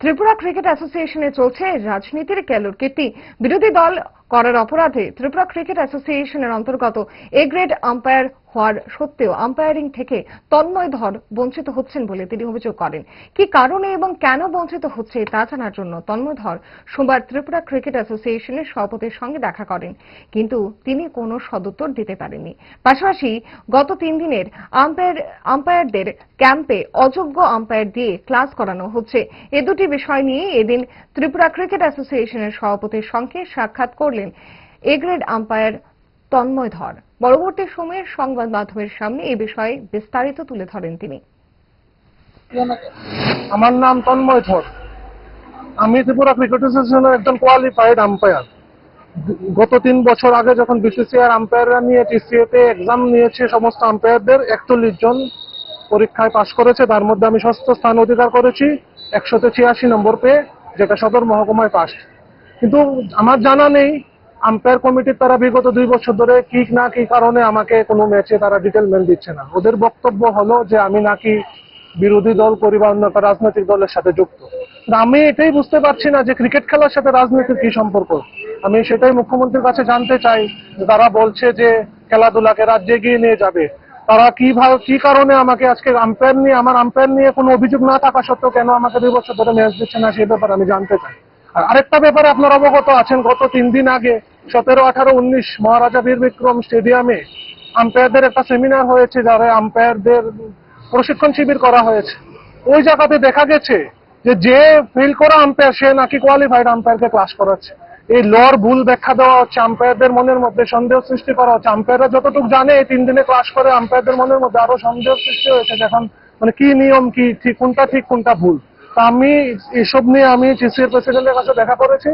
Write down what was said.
Tripura cricket অ্যাসোসিয়েশনে চলছে রাজনীতির কেলোর কীর্তি বিরোধী দল করার অপরাধে ত্রিপুরা ক্রিকেট অ্যাসোসিয়েশনের অন্তর্গত এ গ্রেড আম্পায়ার হওয়ার সত্ত্বেও আম্পায়ারিং থেকে তন্ময় ধর বঞ্চিত হচ্ছেন বলে তিনি অভিযোগ করেন। কি কারণে এবং কেন বঞ্চিত হচ্ছে তা জানার জন্য তন্ময় ধর সোমবার ত্রিপুরা ক্রিকেট অ্যাসোসিয়েশনের সভাপতির সঙ্গে দেখা করেন। কিন্তু তিনি কোনো সদুত্তর দিতে পারেননি। পাশাপাশি গত তিন দিনের আম্পায়ার আম্পায়ারদের ক্যাম্পে অযোগ্য আম্পায়ার দিয়ে ক্লাস করানো হচ্ছে। এ দুটি বিষয় নিয়ে এদিন ত্রিপুরা ক্রিকেট অ্যাসোসিয়েশনের সভাপতির সঙ্গে সাক্ষাৎ করলেন এ গ্রেড আম্পায়ার তন্ময় ধর পরবর্তী সময়ে সংবাদ মাধ্যমের সামনে এ বিষয়ে বিস্তারিত তুলে ধরেন তিনি। আমার নাম তন্ময় ধর আমি ত্রিপুরা ক্রিকেট অ্যাসোসিয়েশনের একজন কোয়ালিফাইড আম্পায়ার গত তিন বছর আগে যখন বিসিসিআর আম্পায়াররা নিয়ে টিসিএ তে এক্সাম নিয়েছে, সমস্ত আম্পায়ারদের একচল্লিশ জন পরীক্ষায় পাশ করেছে। তার মধ্যে আমি ষষ্ঠ স্থান অধিকার করেছি ছিয়াশি নম্বর পেয়ে, যেটা সদর মহকুমায় পাস কিন্তু আমার জানা নেই আম্পায়ার কমিটির তারা বিগত দুই বছর ধরে কি না কি কারণে আমাকে কোনো ম্যাচে তারা ডিটেলমেন্ট দিচ্ছে না। ওদের বক্তব্য হলো যে আমি নাকি বিরোধী দল করি বা অন্য একটা রাজনৈতিক দলের সাথে যুক্ত। আমি এটাই বুঝতে পারছি না যে ক্রিকেট খেলার সাথে রাজনীতির কি সম্পর্ক। আমি সেটাই মুখ্যমন্ত্রীর কাছে জানতে চাই তারা বলছে যে খেলাধুলাকে রাজ্যে এগিয়ে নিয়ে যাবে। তারা কীভাবে কি কারণে আমাকে আজকে আম্পায়ার নিয়ে, আমার আম্পায়ার নিয়ে কোনো অভিযোগ না থাকা সত্ত্বেও কেন আমাকে দুই বছর ধরে ম্যাচ দিচ্ছে না সেই ব্যাপারে আমি জানতে চাই। আর আরেকটা ব্যাপারে আপনার অবগত আছেন, গত তিন দিন আগে সতেরো, আঠারো, উনিশ মহারাজা বীর বিক্রম স্টেডিয়ামে আম্পায়ারদের একটা সেমিনার হয়েছে, যারা আম্পায়ারদের প্রশিক্ষণ শিবির করা হয়েছে। ওই জায়গাতে দেখা গেছে যে যে ফিল করা আম্পায়ার সে নাকি কোয়ালিফাইড আম্পায়ারকে ক্লাস করাচ্ছে। এই লর ভুল ব্যাখ্যা দেওয়া হচ্ছে আম্পায়ারদের মনের মধ্যে সন্দেহ সৃষ্টি করা হচ্ছে। আম্পায়াররা যতটুকু জানে, এই তিন দিনে ক্লাস করে আম্পায়ারদের মনের মধ্যে আরও সন্দেহ সৃষ্টি হয়েছে এখন মানে কি নিয়ম, কি ঠিক, কোনটা ঠিক, কোনটা ভুল। তা আমি এসব নিয়ে আমি টিসিএর প্রেসিডেন্টের কাছে দেখা করেছি।